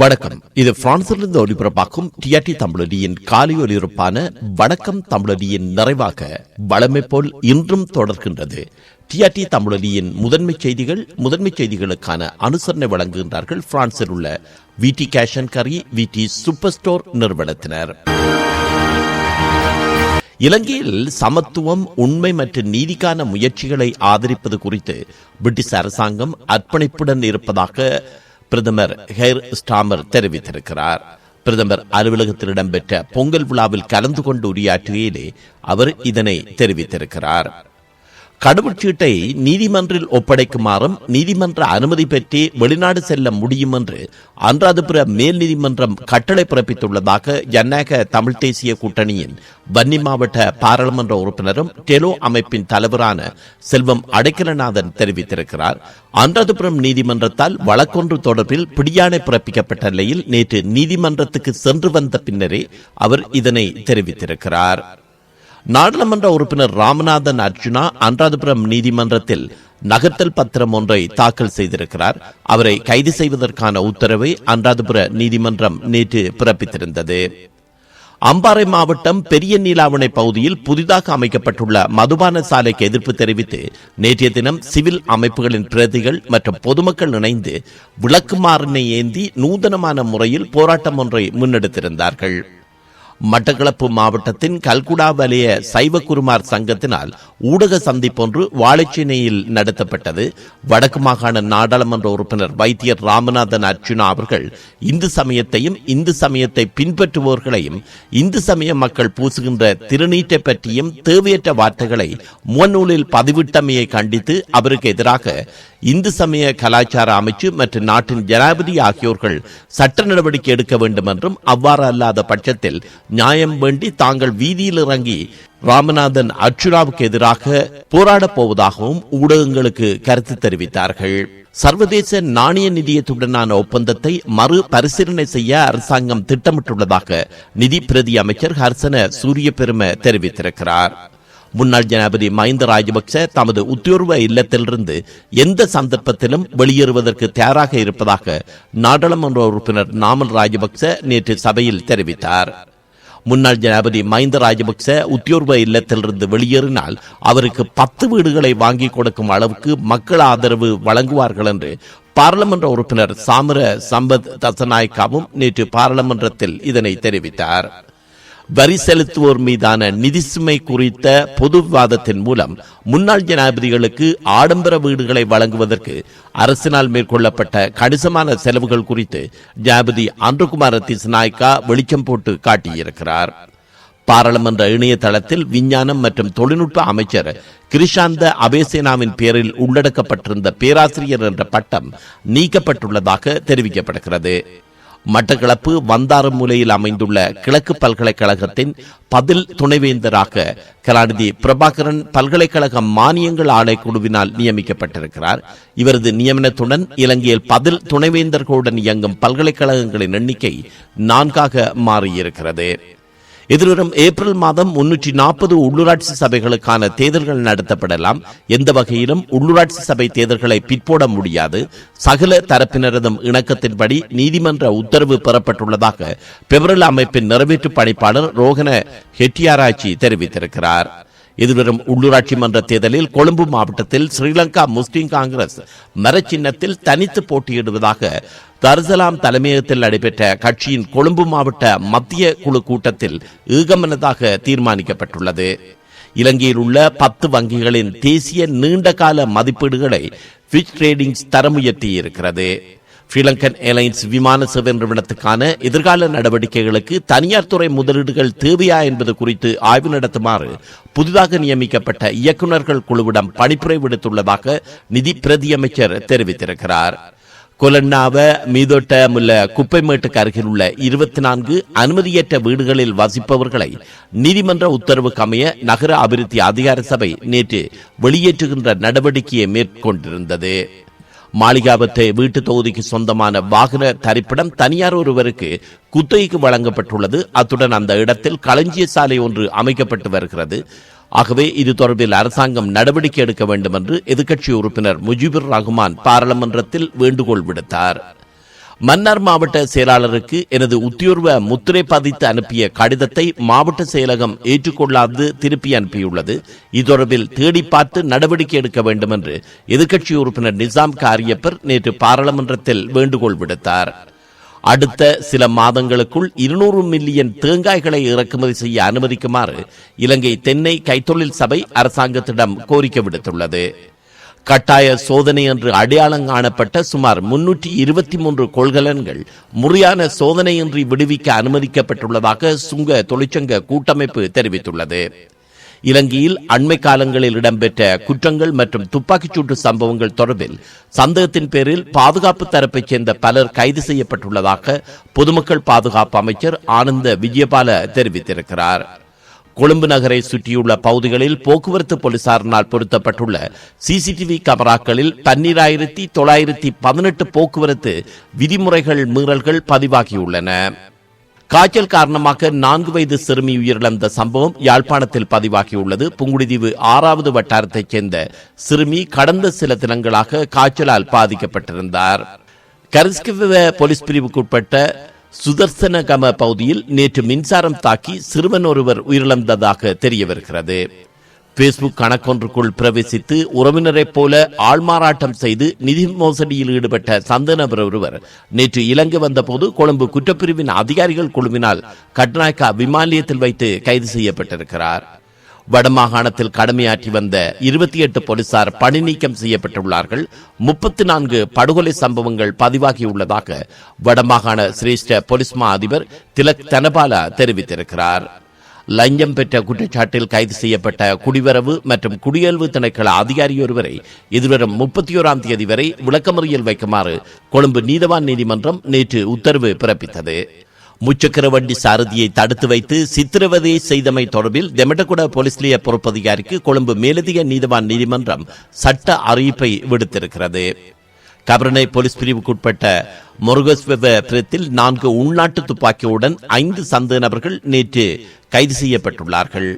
வணக்கம். இது பிரான்சிலிருந்து ஒளிபரப்பாகும் டிஆர்டி தமிழடியின் காலை ஒலிபரப்பான வணக்கம் தமிழடியின் நிறைவாக வளமை போல் இன்றும் தொடர்கின்றது. டிஆர்டி தமிழடியின் முதன்மை செய்திகள் முதன்மை செய்திகளுக்கான அனுசரணை வழங்குகின்றார்கள் பிரான்சில் உள்ள விடி கேஷன் கரி விடி சூப்பர் ஸ்டோர் நிறுவனத்தினர். இலங்கையில் சமத்துவம் உண்மை மற்றும் நீதிக்கான முயற்சிகளை ஆதரிப்பது குறித்து பிரிட்டிஷ் அரசாங்கம் அர்ப்பணிப்புடன் இருப்பதாக பிரதமர் ஹெர் ஸ்டாமர் தெரிவித்திருக்கிறார். பிரதமர் அலுவலகத்தில் இடம்பெற்ற பொங்கல் விழாவில் கலந்து கொண்டு உரையாற்றுகையிலே அவர் இதனை தெரிவித்திருக்கிறார். கடவுச்சீட்டை நீதிமன்றில் ஒப்படைக்குமாறும் நீதிமன்ற அனுமதி பெற்றே வெளிநாடு செல்ல முடியும் என்று அன்றாதபுர மேல் நீதிமன்றம் கட்டளை பிறப்பித்துள்ளதாக ஜனநாயக தமிழ் தேசிய கூட்டணியின் வன்னி மாவட்ட பாராளுமன்ற உறுப்பினரும் டெலோ அமைப்பின் தலைவரான செல்வம் அடைக்கலநாதன் தெரிவித்திருக்கிறார். அன்றாதபுரம் நீதிமன்றத்தால் வழக்கொன்று தொடர்பில் பிடியாணை பிறப்பிக்கப்பட்ட நிலையில் நேற்று நீதிமன்றத்துக்கு சென்று வந்த பின்னரே அவர் இதனை தெரிவித்திருக்கிறார். நாடாளுமன்ற உறுப்பினர் ராமநாதன் அர்ஜுனா அன்றாதபுரம் நீதிமன்றத்தில் நகர்த்தல் பத்திரம் ஒன்றை தாக்கல் செய்திருக்கிறார். அவரை கைது செய்வதற்கான உத்தரவை அன்றாதபுர நீதிமன்றம் நேற்று பிறப்பித்திருந்தது. அம்பாறை மாவட்டம் பெரிய நீலாவணை பகுதியில் புதிதாக அமைக்கப்பட்டுள்ள மதுபான சாலைக்கு எதிர்ப்பு தெரிவித்து நேற்றைய தினம் சிவில் அமைப்புகளின் பிரதிகள் மற்றும் பொதுமக்கள் இணைந்து விளக்குமாறனை ஏந்தி நூதனமான முறையில் போராட்டம் ஒன்றை முன்னெடுத்திருந்தார்கள். மட்டக்களப்பு மாவட்டத்தின் கல்குடா வலய சைவ குருமார் சங்கத்தினால் ஊடக சந்திப்பொன்று வாழைச்சேனையில் நடத்தப்பட்டது. வடக்கு மாகாண நாடாளுமன்ற உறுப்பினர் வைத்தியர் ராமநாதன் அர்ச்சுனா அவர்கள் இந்து சமயத்தையும் இந்து சமயத்தை பின்பற்றுவோர்களையும் இந்து சமய மக்கள் பூசுகின்ற திருநீட்டை பற்றியும் தேவையற்ற வார்த்தைகளை முன்னூலில் பதிவிட்டமையை கண்டித்து அவருக்கு எதிராக இந்து சமய கலாச்சார அமைச்சு மற்றும் நாட்டின் ஜனாதிபதி ஆகியோர்கள் சட்ட நடவடிக்கை எடுக்க வேண்டும் என்றும் அவ்வாறு அல்லாத பட்சத்தில் நியாயம் வேண்டி தாங்கள் வீதியில் இறங்கி ராமநாதன் அர்ச்சுனாவுக்கு எதிராக போராடப் போவதாகவும் ஊடகங்களுக்கு கருத்து தெரிவித்தார்கள். சர்வதேச நாணய நிதியத்துடனான ஒப்பந்தத்தை மறு பரிசீலனை செய்ய அரசாங்கம் திட்டமிட்டுள்ளதாக நிதி பிரதி அமைச்சர் ஹர்சன சூரிய பெரும தெரிவித்திருக்கிறார். முன்னாள் ஜனாபதி மஹிந்த ராஜபக்ச தமது உத்தியோர்வ இல்லத்திலிருந்து எந்த சந்தர்ப்பத்திலும் வெளியேறுவதற்கு தயாராக இருப்பதாக நாடாளுமன்ற உறுப்பினர் நாமல் ராஜபக்ச நேற்று சபையில் தெரிவித்தார். முன்னாள் ஜனாபதி மஹிந்த ராஜபக்ச உத்தியோர்வ இல்லத்திலிருந்து வெளியேறினால் அவருக்கு பத்து வீடுகளை வாங்கி கொடுக்கும் அளவுக்கு மக்கள் ஆதரவு வழங்குவார்கள் என்று பாராளுமன்ற உறுப்பினர் சாமர சம்பத் தசநாயக்காவும் நேற்று பாராளுமன்றத்தில் இதனை தெரிவித்தார். வரி செலுத்துவோர் மீதான நிதி சுமை குறித்த பொது விவாதத்தின் மூலம் முன்னாள் ஜனாதிபதிகளுக்கு ஆடம்பர வீடுகளை வழங்குவதற்கு அரசினால் மேற்கொள்ளப்பட்ட கணிசமான செலவுகள் குறித்து ஜனாதிபதி அன்றுகுமார திசுநாய்க்கா வெளிச்சம் போட்டு காட்டியிருக்கிறார். பாராளுமன்ற இணையதளத்தில் விஞ்ஞானம் மற்றும் தொழில்நுட்ப அமைச்சர் கிரிஷாந்த அபேசேனாவின் பேரில் உள்ளடக்கப்பட்டிருந்த பேராசிரியர் என்ற பட்டம் நீக்கப்பட்டுள்ளதாக தெரிவிக்கப்படுகிறது. மட்டக்களப்பு வந்தாரமூலையில் அமைந்துள்ள கிழக்கு பல்கலைக்கழகத்தின் பதில் துணைவேந்தராக கலாநிதி பிரபாகரன் பல்கலைக்கழக மானியங்கள் ஆணைக்குழுவினால் நியமிக்கப்பட்டிருக்கிறார். இவரது நியமனத்துடன் இலங்கையில் பதில் துணைவேந்தர்களுடன் இயங்கும் பல்கலைக்கழகங்களின் எண்ணிக்கை நான்காக மாறியிருக்கிறது. எதிர்வரும் ஏப்ரல் மாதம் முன்னூற்றி நாற்பது உள்ளூராட்சி சபைகளுக்கான தேர்தல்கள் நடத்தப்படலாம். எந்த வகையிலும் உள்ளூராட்சி சபை தேர்தல்களை பிற்போட முடியாது. சகல தரப்பினரதும் இணக்கத்தின்படி நீதிமன்ற உத்தரவு பெறப்பட்டுள்ளதாக பெவரல் அமைப்பின் நிறைவேற்று பணிப்பாளர் ரோகன ஹெட்டியாராய்ச்சி தெரிவித்திருக்கிறார். எதிர்வரும் உள்ளூராட்சி மன்ற தேர்தலில் கொழும்பு மாவட்டத்தில் ஸ்ரீலங்கா முஸ்லிம் காங்கிரஸ் மரச்சின்னத்தில் தனித்து போட்டியிடுவதாக தர்சலாம் தலைமையகத்தில் நடைபெற்ற கட்சியின் கொழும்பு மாவட்ட மத்திய குழு கூட்டத்தில் ஏகமனதாக தீர்மானிக்கப்பட்டுள்ளது. இலங்கையில் உள்ள பத்து வங்கிகளின் தேசிய நீண்டகால மதிப்பீடுகளை ஃபிச் ட்ரேடிங்ஸ் தரமுயர்த்தியிருக்கிறது ஸ்ரீலங்கன் ஏர்லைன்ஸ் விமான சேவை நிறுவனத்துக்கான எதிர்கால நடவடிக்கைகளுக்கு தனியார் துறை முதலீடுகள் தேவையா என்பது குறித்து ஆய்வு நடத்துமாறு புதிதாக நியமிக்கப்பட்ட இயக்குநர்கள் குழுவிடம் பணிப்புரை விடுத்துள்ளதாக நிதி பிரதியமைச்சர் தெரிவித்திருக்கிறார். கொலன்னாவ மீதோட்டமுள்ள குப்பைமேட்டுக்கு அருகில் உள்ள இருபத்தி நான்கு அனுமதியற்ற வீடுகளில் வசிப்பவர்களை நீதிமன்ற உத்தரவுக்கு அமைய நகர அபிவிருத்தி அதிகார சபை நேற்று வெளியேற்றுகின்ற நடவடிக்கையை மேற்கொண்டிருந்தது. மாளிகாபத்தே வீட்டு தொகுதிக்கு சொந்தமான வாகன தரிப்பிடம் தனியார் ஒருவருக்கு குத்தகைக்கு வழங்கப்பட்டுள்ளது. அத்துடன் அந்த இடத்தில் களஞ்சிய சாலை ஒன்று அமைக்கப்பட்டு வருகிறது. ஆகவே இது தொடர்பில் அரசாங்கம் நடவடிக்கை எடுக்க வேண்டும் என்று எதிர்க்கட்சி உறுப்பினர் முஜிபுர் ரஹ்மான் பாராளுமன்றத்தில் வேண்டுகோள் விடுத்தார். மன்னார் மாவட்ட செயலாளருக்கு எனது உத்தியோர்வ முத்திரை பதித்து அனுப்பிய கடிதத்தை மாவட்ட செயலகம் ஏற்றுக்கொள்ளாது திருப்பி அனுப்பியுள்ளது. இது தொடர்பில் தேடி பார்த்து நடவடிக்கை எடுக்க வேண்டும் என்று எதிர்க்கட்சி உறுப்பினர் நிசாம் காரியப்பர் நேற்று பாராளுமன்றத்தில் வேண்டுகோள் விடுத்தார். அடுத்த சில மாதங்களுக்குள் இருநூறு மில்லியன் தேங்காய்களை இறக்குமதி செய்ய அனுமதிக்குமாறு இலங்கை தென்னை கைத்தொழில் சபை அரசாங்கத்திடம் கோரிக்கை விடுத்துள்ளது. கட்டாய சோதனை என்று அடையாளம் காணப்பட்ட சுமார் முன்னூற்றி இருபத்தி மூன்று கொள்கலன்கள் முறையான சோதனையின்றி விடுவிக்க அனுமதிக்கப்பட்டுள்ளதாக சுங்க தொழிற்சங்க கூட்டமைப்பு தெரிவித்துள்ளது. இலங்கையில் அண்மை காலங்களில் இடம்பெற்ற குற்றங்கள் மற்றும் துப்பாக்கிச்சூட்டு சம்பவங்கள் தொடர்பில் சந்தேகத்தின் பேரில் பாதுகாப்பு தரப்பைச் சேர்ந்த பலர் கைது செய்யப்பட்டுள்ளதாக பொதுமக்கள் பாதுகாப்பு அமைச்சர் ஆனந்த விஜயபால தெரிவித்திருக்கிறார். கொழும்பு நகரை சுற்றியுள்ள பகுதிகளில் போக்குவரத்து போலீசாரினால் பொருத்தப்பட்டுள்ள சிசிடிவி கேமராக்களில் பன்னிராயிரத்தி தொள்ளாயிரத்தி பதினெட்டு போக்குவரத்து விதிமுறைகள் மீறல்கள் பதிவாகியுள்ளன. காய்ச்சல் காரணமாக நான்கு வயது சிறுமி உயிரிழந்த சம்பவம் யாழ்ப்பாணத்தில் பதிவாகியுள்ளது. புங்குடிதீவு ஆறாவது வட்டாரத்தைச் சேர்ந்த சிறுமி கடந்த சில தினங்களாக காய்ச்சலால் பாதிக்கப்பட்டிருந்தார். கரிஸ்கிவ போலீஸ் பிரிவுக்குட்பட்ட சுதர்சனகம பகுதியில் நேற்று மின்சாரம் தாக்கி சிறுவன் ஒருவர் உயிரிழந்ததாக தெரிய வருகிறது பேஸ்புக் கணக்கொன்றுக்குள் பிரவேசித்து உறவினரைப் போல ஆள்மாறாட்டம் செய்து நிதி மோசடியில் ஈடுபட்ட சந்தநபர் ஒருவர் நேற்று இலங்கை வந்தபோது கொழும்பு குற்றப்பிரிவின் அதிகாரிகள் குழுவினால் கட்நாயக்கா விமானியத்தில் வைத்து கைது செய்யப்பட்டிருக்கிறார். வடமாகாணத்தில் கடமையாற்றி வந்த இருபத்தி எட்டு போலீசார் பணி நீக்கம் செய்யப்பட்டுள்ளார்கள். முப்பத்தி நான்கு படுகொலை சம்பவங்கள் பதிவாகியுள்ளதாக வடமாகாண சிரேஷ்ட போலீஸ் மா அதிபர் திலக் தனபாலா தெரிவித்திருக்கிறார். லஞ்சம் பெற்ற குற்றச்சாட்டில் கைது செய்யப்பட்ட குடிவரவு மற்றும் குடியல்வு திணைக்கள அதிகாரி ஒருவரை எதிர்வரும் முப்பத்தி ஓராம் தேதி வரை விளக்கமறியல் வைக்குமாறு கொழும்பு நீதவான் நீதிமன்றம் நேற்று உத்தரவு பிறப்பித்தது. முச்சக்கர வண்டி சாரதியை தடுத்து வைத்து சித்திரவதை செய்தமை தொடர்பில் தெமட்டகுட போலீஸ் நிலைய பொறுப்பதிகாரிக்கு கொழும்பு மேலதிக நீதிவான் நீதிமன்றம் சட்ட அறிவிப்பை விடுத்திருக்கிறது. கபரனை போலீஸ் பிரிவுக்குட்பட்ட முருகஸ்வெவ பிரத்தில் நான்கு உள்நாட்டு துப்பாக்கியுடன் ஐந்து சந்தேக நபர்கள் நேற்று கைது செய்யப்பட்டுள்ளார்கள்.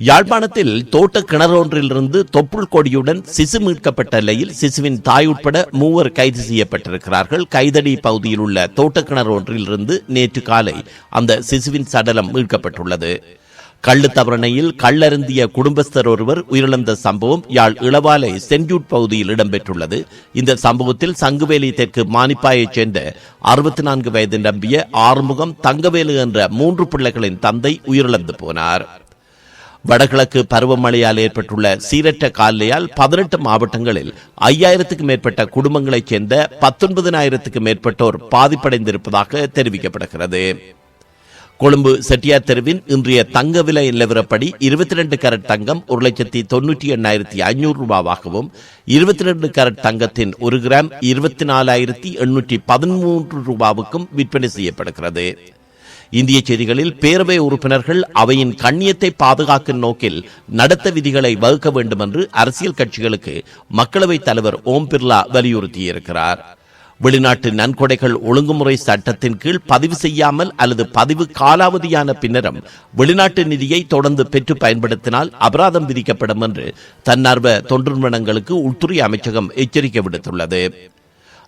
யாழ்ப்பாணத்தில் தோட்ட கிணறொன்றிலிருந்து தொப்புள் கொடியுடன் சிசு மீட்கப்பட்ட நிலையில் சிசுவின் தாய் உட்பட மூவர் கைது செய்யப்பட்டிருக்கிறார்கள். கைதடி பகுதியில் உள்ள தோட்ட கிணறு ஒன்றிலிருந்து நேற்று காலை அந்த சிசுவின் சடலம் மீட்கப்பட்டுள்ளது. கள்ளு தவறணையில் கள்ளருந்திய குடும்பஸ்தர் ஒருவர் உயிரிழந்த சம்பவம் யாழ் இளவாலை சென்ட்யூட் பகுதியில் இடம்பெற்றுள்ளது. இந்த சம்பவத்தில் சங்குவேலி தெற்கு மானிப்பாயைச் சேர்ந்த அறுபத்தி நான்கு வயது நம்பிய ஆறுமுகம் தங்கவேலு என்ற மூன்று பிள்ளைகளின் தந்தை உயிரிழந்து போனார். வடகிழக்கு பருவமழையால் ஏற்பட்டுள்ள சீரற்ற காலையால் பதினெட்டு மாவட்டங்களில் ஐயாயிரத்துக்கு மேற்பட்ட குடும்பங்களைச் சேர்ந்த பத்தொன்பதனாயிரத்துக்கு மேற்பட்டோர் பாதிப்படைந்திருப்பதாக தெரிவிக்கப்படுகிறது. கொழும்பு செட்டியார் தெருவின் இன்றைய தங்க விலை நிலவரப்படி இருபத்தி ரெண்டு கரட் தங்கம் ஒரு லட்சத்தி தொன்னூற்றி எண்ணாயிரத்தி ஐநூறு ரூபாவாகவும் இருபத்தி ரெண்டு கரட் தங்கத்தின் ஒரு கிராம் இருபத்தி நாலாயிரத்தி எண்ணூற்றி பதிமூன்று ரூபாவுக்கும் விற்பனை செய்யப்படுகிறது. இந்திய செய்திகளில் பேரவை உறுப்பினர்கள் அவையின் கண்ணியத்தை பாதுகாக்கும் நோக்கில் நடத்த விதிகளை வகுக்க வேண்டும் என்று அரசியல் கட்சிகளுக்கு மக்களவைத் தலைவர் ஓம் பிர்லா வலியுறுத்தியிருக்கிறார். வெளிநாட்டு நன்கொடைகள் ஒழுங்குமுறை சட்டத்தின் கீழ் பதிவு செய்யாமல் அல்லது பதிவு காலாவதியான பின்னரும் வெளிநாட்டு நிதியை தொடர்ந்து பெற்று பயன்படுத்தினால் அபராதம் விதிக்கப்படும் என்று தன்னார்வ தொண்டு நிறுவனங்களுக்கு உள்துறை அமைச்சகம் எச்சரிக்கை விடுத்துள்ளது.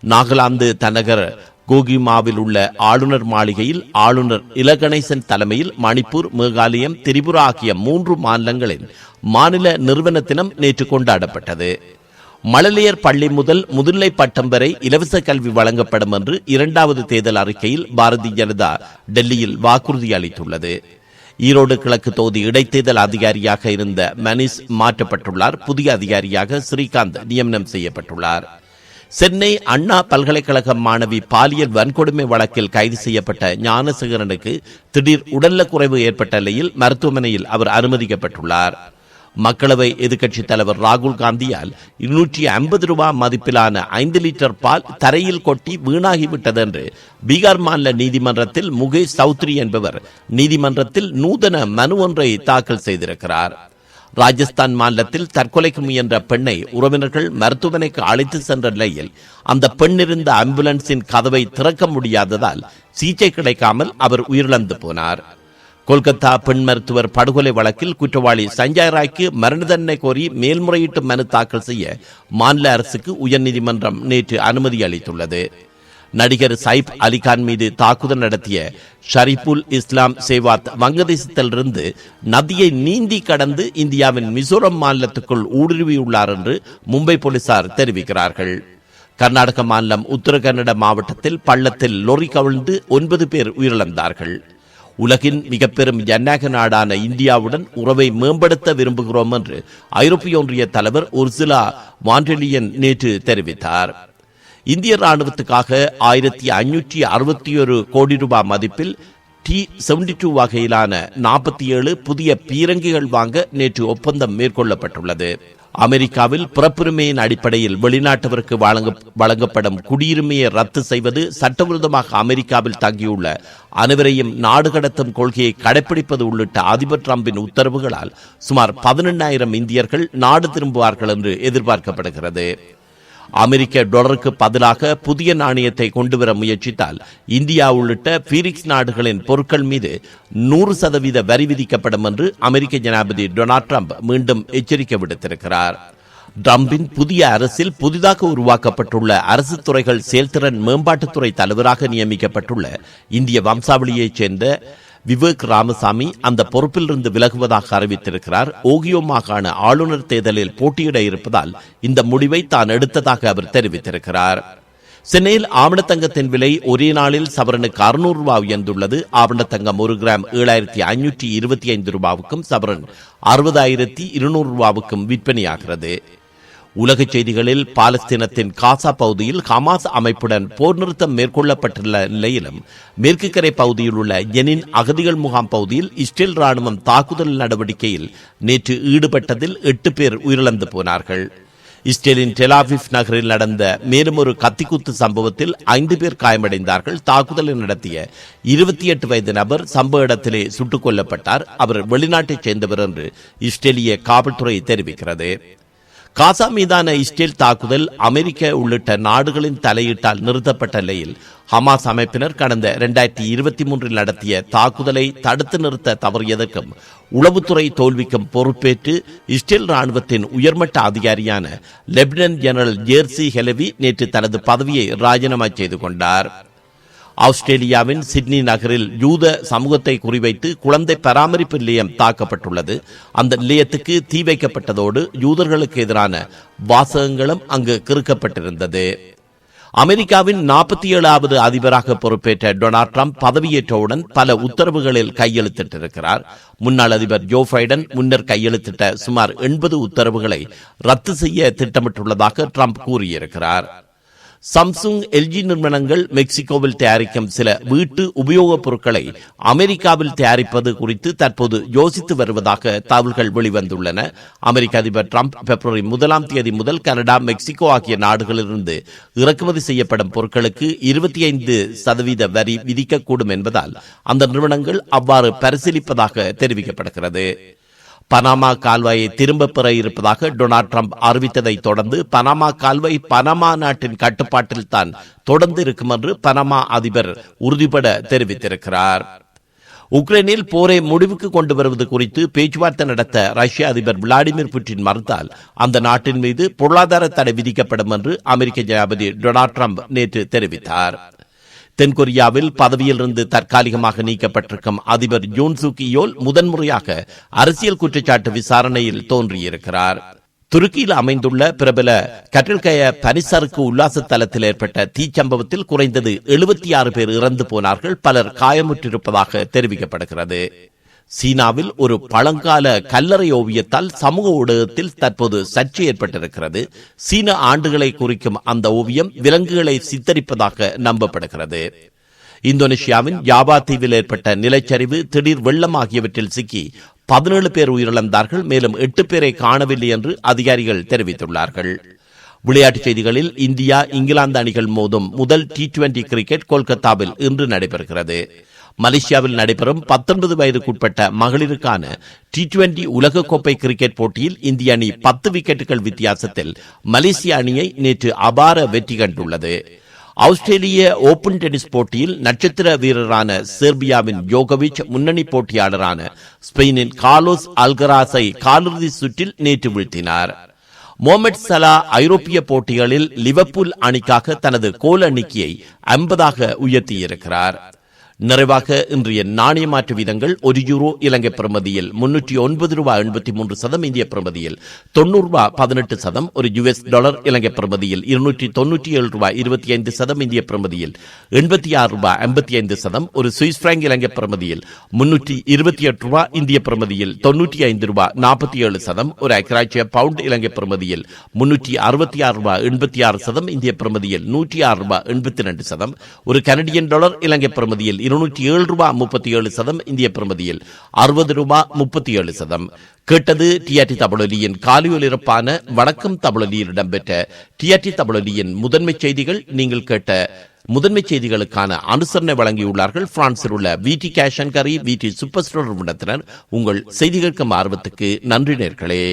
நாகாலாந்து தலைநகர் கோகிமாவில் உள்ள ஆளுநர் மாளிகையில் ஆளுநர் இலகணேசன் தலைமையில் மணிப்பூர் மேகாலயம் திரிபுரா ஆகிய மூன்று மாநிலங்களின் மாநில நிறுவன தினம் நேற்று கொண்டாடப்பட்டது. மழலையர் பள்ளி முதல் முதுநிலை பட்டம் வரை இலவச கல்வி வழங்கப்படும் என்று இரண்டாவது தேர்தல் அறிக்கையில் பாரதிய ஜனதா டெல்லியில் வாக்குறுதி அளித்துள்ளது. ஈரோடு கிழக்கு தொகுதி இடைத்தேர்தல் அதிகாரியாக இருந்த மனிஷ் மாற்றப்பட்டுள்ளார். புதிய அதிகாரியாக ஸ்ரீகாந்த் நியமனம் செய்யப்பட்டுள்ளார். சென்னை அண்ணா பல்கலைக்கழக மாணவி பாலியல் வன்கொடுமை வழக்கில் கைது செய்யப்பட்ட ஞானசேகரனுக்கு திடீர் உடல்நலக்குறைவு ஏற்பட்ட நிலையில் மருத்துவமனையில் அவர் அனுமதிக்கப்பட்டுள்ளார். மக்களவை எதிர்க்கட்சித் தலைவர் ராகுல் காந்தியால் இருநூற்றி ஐம்பது ரூபாய் மதிப்பிலான ஐந்து லிட்டர் பால் தரையில் கொட்டி வீணாகிவிட்டது என்று பீகார் மாநில நீதிமன்றத்தில் முகேஷ் சௌத்ரி என்பவர் நீதிமன்றத்தில் நூதன மனு ஒன்றை தாக்கல் செய்திருக்கிறார். ராஜஸ்தான் மாநிலத்தில் தற்கொலைக்கு முயன்ற பெண்ணை உறவினர்கள் மருத்துவமனைக்கு அழைத்து சென்ற நிலையில் அந்த பெண் இருந்த ஆம்புலன்ஸின் கதவை திறக்க முடியாததால் சிகிச்சை கிடைக்காமல் அவர் உயிரிழந்து போனார். கொல்கத்தா பெண் மருத்துவர் படுகொலை வழக்கில் குற்றவாளி சஞ்சய் ராய்க்கு மரண தண்டனை கோரி மேல்முறையீட்டு மனு தாக்கல் செய்ய மாநில அரசுக்கு உயர்நீதிமன்றம் நேற்று அனுமதி அளித்துள்ளது. நடிகர் சைப் அலிகான் மீது தாக்குதல் நடத்திய ஷரிபுல் இஸ்லாம் சேவாத் வங்கதேசத்திலிருந்து நதியை நீந்தி கடந்து இந்தியாவின் மிசோரம் மாநிலத்துக்குள் ஊடுருவியுள்ளார் என்று மும்பை போலீசார் தெரிவிக்கிறார்கள். கர்நாடக மாநிலம் உத்தரகன்னட மாவட்டத்தில் பள்ளத்தில் லொரி கவிழ்ந்து ஒன்பது பேர் உயிரிழந்தார்கள். உலகின் மிக பெரும் ஜனநாயக நாடான இந்தியாவுடன் உறவை மேம்படுத்த விரும்புகிறோம் என்று ஐரோப்பிய ஒன்றிய தலைவர் உர்சுலா மாண்டலியன் நேற்று தெரிவித்தார். இந்திய ராணுவத்துக்காக ஆயிரத்தி ஐநூற்றி அறுபத்தி ஒரு கோடி ரூபாய் மதிப்பில் டி செவன்டி டூ வகையிலான நாற்பத்தி ஏழு புதிய பீரங்கிகள் வாங்க நேற்று ஒப்பந்தம் மேற்கொள்ளப்பட்டுள்ளது. அமெரிக்காவில் பிறப்புரிமையின் அடிப்படையில் வெளிநாட்டவருக்கு வழங்க வழங்கப்படும் குடியுரிமையை ரத்து செய்வது சட்டவிரோதமாக அமெரிக்காவில் தங்கியுள்ள அனைவரையும் நாடு கடத்தும் கொள்கையை கடைபிடிப்பது உள்ளிட்ட அதிபர் டிரம்பின் உத்தரவுகளால் சுமார் பதினெண்ணாயிரம் இந்தியர்கள் நாடு திரும்புவார்கள் என்று எதிர்பார்க்கப்படுகிறது. அமெரிக்க டாலருக்கு பதிலாக புதிய நாணயத்தை கொண்டுவர முயற்சித்தால் இந்தியா உள்ளிட்ட பீரிக்ஸ் நாடுகளின் பொருட்கள் மீது நூறு சதவீத வரி விதிக்கப்படும் என்று அமெரிக்க ஜனாதிபதி டொனால்ட் ட்ரம்ப் மீண்டும் எச்சரிக்கை விடுத்திருக்கிறார். ட்ரம்பின் புதிய அரசில் புதிதாக உருவாக்கப்பட்டுள்ள அரசு துறைகள் செயல்திறன் மேம்பாட்டுத்துறை தலைவராக நியமிக்கப்பட்டுள்ள இந்திய வம்சாவளியைச் சேர்ந்த விவேக் ராமசாமி அந்த பொறுப்பிலிருந்து விலகுவதாக அறிவித்திருக்கிறார். ஓகியோ மாகாண ஆளுநர் தேர்தலில் போட்டியிட இருப்பதால் இந்த முடிவை தான் எடுத்ததாக அவர் தெரிவித்திருக்கிறார். சென்னையில் ஆவணத்தங்கத்தின் விலை ஒரே நாளில் சவரனுக்கு அறுநூறு ரூபாய் உயர்ந்துள்ளது. ஆவணத்தங்கம் ஒரு கிராம் ஏழாயிரத்தி ஐநூற்றி இருபத்தி ஐந்து ரூபாவுக்கும் சவரன் அறுபதாயிரத்தி இருநூறு ரூபாவுக்கும் விற்பனையாகிறது. உலக செய்திகளில் பாலஸ்தீனத்தின் காசா பகுதியில் ஹமாஸ் அமைப்புடன் போர் நிறுத்தம் மேற்கொள்ளப்பட்டுள்ள நிலையிலும் மேற்கு கரை பகுதியில் உள்ள ஜெனின் அகதிகள் முகாம் பகுதியில் இஸ்ரேல் ராணுவம் தாக்குதல் நடவடிக்கையில் நேற்று ஈடுபட்டதில் எட்டு பேர் உயிரிழந்து போனார்கள். இஸ்ரேலின் டெலாவிப் நகரில் நடந்த மேலும் ஒரு கத்திக்குத்து சம்பவத்தில் ஐந்து பேர் காயமடைந்தார்கள். தாக்குதலை நடத்திய இருபத்தி எட்டு வயது நபர் சம்பவ இடத்திலே சுட்டுக் கொல்லப்பட்டார். அவர் வெளிநாட்டைச் சேர்ந்தவர் என்று இஸ்ரேலிய காவல்துறை தெரிவிக்கிறது. காசா மீதான இஸ்ரேல் தாக்குதல் அமெரிக்க உள்ளிட்ட நாடுகளின் தலையீட்டால் நிறுத்தப்பட்ட நிலையில் ஹமாஸ் அமைப்பினர் கடந்த இரண்டாயிரத்தி இருபத்தி மூன்றில் நடத்திய தாக்குதலை தடுத்து நிறுத்த தவறியதற்கும் உளவுத்துறை தோல்விக்கும் பொறுப்பேற்று இஸ்ரேல் ராணுவத்தின் உயர்மட்ட அதிகாரியான லெப்டினன்ட் ஜெனரல் ஜேர்சி ஹெலவி நேற்று தனது பதவியை ராஜினாமா செய்து கொண்டார். ஆஸ்திரேலியாவின் சிட்னி நகரில் யூத சமூகத்தை குறிவைத்து குழந்தை பராமரிப்பு நிலையம் தாக்கப்பட்டுள்ளது. அந்த நிலையத்துக்கு தீ வைக்கப்பட்டதோடு யூதர்களுக்கு எதிரான வாசகங்களும் அங்கு கிறுக்கப்பட்டிருந்தது. அமெரிக்காவின் நாற்பத்தி ஏழாவது அதிபராக பொறுப்பேற்ற டொனால்ட் ட்ரம்ப் பதவியேற்றவுடன் பல உத்தரவுகளில் கையெழுத்திட்டிருக்கிறார். முன்னாள் அதிபர் ஜோ பைடன் முன்னர் கையெழுத்திட்ட சுமார் எண்பது உத்தரவுகளை ரத்து செய்ய திட்டமிட்டுள்ளதாக ட்ரம்ப் கூறியிருக்கிறார். சம்சுங் எல்ஜி நிறுவனங்கள் மெக்சிகோவில் தயாரிக்கும் சில வீட்டு உபயோகப் பொருட்களை அமெரிக்காவில் தயாரிப்பது குறித்து தற்போது யோசித்து வருவதாக தகவல்கள் வெளிவந்துள்ளன. அமெரிக்க அதிபர் டிரம்ப் பிப்ரவரி முதலாம் தேதி முதல் கனடா மெக்சிகோ ஆகிய நாடுகளிலிருந்து இறக்குமதி செய்யப்படும் பொருட்களுக்கு இருபத்தி ஐந்து சதவீத வரி விதிக்கக்கூடும் என்பதால் அந்த நிறுவனங்கள் அவ்வாறு பரிசீலிப்பதாக தெரிவிக்கப்படுகிறது. பனாமா கால்வாயை திரும்ப பெற இருப்பதாக டொனால்ட் ட்ரம்ப் அறிவித்ததை தொடர்ந்து பனாமா கால்வாய் பனாமா நாட்டின் கட்டுப்பாட்டில் தான் தொடர்ந்து இருக்கும் என்று பனாமா அதிபர் உறுதிபட தெரிவித்திருக்கிறார். உக்ரைனில் போரை முடிவுக்கு கொண்டு வருவது குறித்து பேச்சுவார்த்தை நடத்த ரஷ்ய அதிபர் விளாடிமிர் புட்டின் மறுத்தால் அந்த நாட்டின் மீது பொருளாதார தடை விதிக்கப்படும் என்று அமெரிக்க ஜனாதிபதி டொனால்ட் ட்ரம்ப் நேற்று தெரிவித்தார். தென்கொரியாவில் பதவியிலிருந்து தற்காலிகமாக நீக்கப்பட்டிருக்கும் அதிபர் யூன் சுகியோல் முதன்முறையாக அரசியல் குற்றச்சாட்டு விசாரணையில் தோன்றியிருக்கிறார். துருக்கியில் அமைந்துள்ள பிரபல கட்டில்கய பனிசறுக்கு உல்லாச தலத்தில் ஏற்பட்ட தீச்சம்பவத்தில் குறைந்தது எழுபத்தி ஆறு பேர் இறந்து போனார்கள். பலர் காயமுற்றிருப்பதாக தெரிவிக்கப்படுகிறது. சீனாவில் ஒரு பழங்கால கல்லறை ஓவியத்தால் சமூக ஊடகத்தில் தற்போது சர்ச்சை ஏற்பட்டிருக்கிறது. சீன ஆண்டுகளை குறிக்கும் அந்த ஓவியம் விலங்குகளை சித்தரிப்பதாக நம்பப்படுகிறது. இந்தோனேஷியாவின் யாபா தீவில் ஏற்பட்ட நிலச்சரிவு திடீர் வெள்ளம் ஆகியவற்றில் சிக்கி பதினேழு பேர் உயிரிழந்தார்கள். மேலும் எட்டு பேரை காணவில்லை என்று அதிகாரிகள் தெரிவித்துள்ளார்கள். விளையாட்டுச் செய்திகளில் இந்தியா இங்கிலாந்து அணிகள் மோதும் முதல் டி டுவெண்டி கிரிக்கெட் கொல்கத்தாவில் இன்று நடைபெறுகிறது. மலேசியாவில் நடைபெறும் பத்தொன்பது வயதுக்குட்பட்ட மகளிருக்கான டி டுவெண்டி உலகக்கோப்பை கிரிக்கெட் போட்டியில் இந்திய அணி பத்து விக்கெட்டுகள் வித்தியாசத்தில் மலேசிய அணியை நேற்று அபார வெற்றி கண்டுள்ளது. ஆஸ்திரேலிய ஓபன் டென்னிஸ் போட்டியில் நட்சத்திர வீரரான செர்பியாவின் யோகோவிச் முன்னணி போட்டியாளரான ஸ்பெயினின் கார்லோஸ் அல்கராஸை காலிறுதி சுற்றில் நேற்று வீழ்த்தினார். மொஹமட் சலா ஐரோப்பிய போட்டிகளில் லிவர்பூல் அணிக்காக தனது கோல் எண்ணிக்கையை ஐம்பதாக உயர்த்தியிருக்கிறார். நிறைவாக இன்றைய நாணய மாற்று வீதங்கள் ஒரு யூரோ இலங்கை பிரமதியில் முன்னூற்றி ஒன்பது ரூபாய் எண்பத்தி மூன்று சதம் இந்திய பிரமதியில். தொண்ணூறு ரூபாய் பதினெட்டு சதம் ஒரு யுஎஸ் டாலர் இலங்கை பிரமதியில். இருநூற்றி தொன்னூற்றி ஏழு ரூபாய் இருபத்தி ஐந்து சதம் இந்திய பிரமதியில். எண்பத்தி ஆறு ரூபாய் ஐம்பத்தி ஐந்து சதம் ஒரு சுவிஸ் பிராங்க் இலங்கை பிரமதியில். முன்னூற்றி இருபத்தி எட்டு ரூபாய் இந்திய பிரமதியில். தொன்னூற்றி ஐந்து ரூபாய் நாற்பத்தி ஏழு சதம் ஒரு ஐக்கராட்சிய பவுண்ட் இலங்கை பிரமதியில். முன்னூற்றி அறுபத்தி ஆறு ரூபாய் எண்பத்தி ஆறு சதம் இந்திய பிரமதியில். நூற்றி ஆறு ரூபாய் எண்பத்தி ரெண்டு சதம் ஒரு கனடியன் டாலர் இலங்கை பிரமதியில். இருநூற்றி ஏழு ரூபாய் முப்பத்தி ஏழு சதம் இந்திய பிரமதியில் அறுபது ரூபாய் முப்பத்தி ஏழு சதம். கேட்டது டிஆர்டி தமிழொலியின் காலியொலிரப்பான வணக்கம் தமிழொலியில் இடம்பெற்ற டிஆர்டி தமிழொலியின் முதன்மை செய்திகள் நீங்கள் கேட்ட முதன்மை செய்திகளுக்கான அனுசரணை வழங்கியுள்ளார்கள். பிரான்சில் உள்ள விடி கேஷ் அண்ட் கரி விடி சூப்பர் ஸ்டோர் நிறுவனத்தினர். உங்கள் செய்திகளுக்கும் ஆர்வத்துக்கு நன்றி நேர்களே.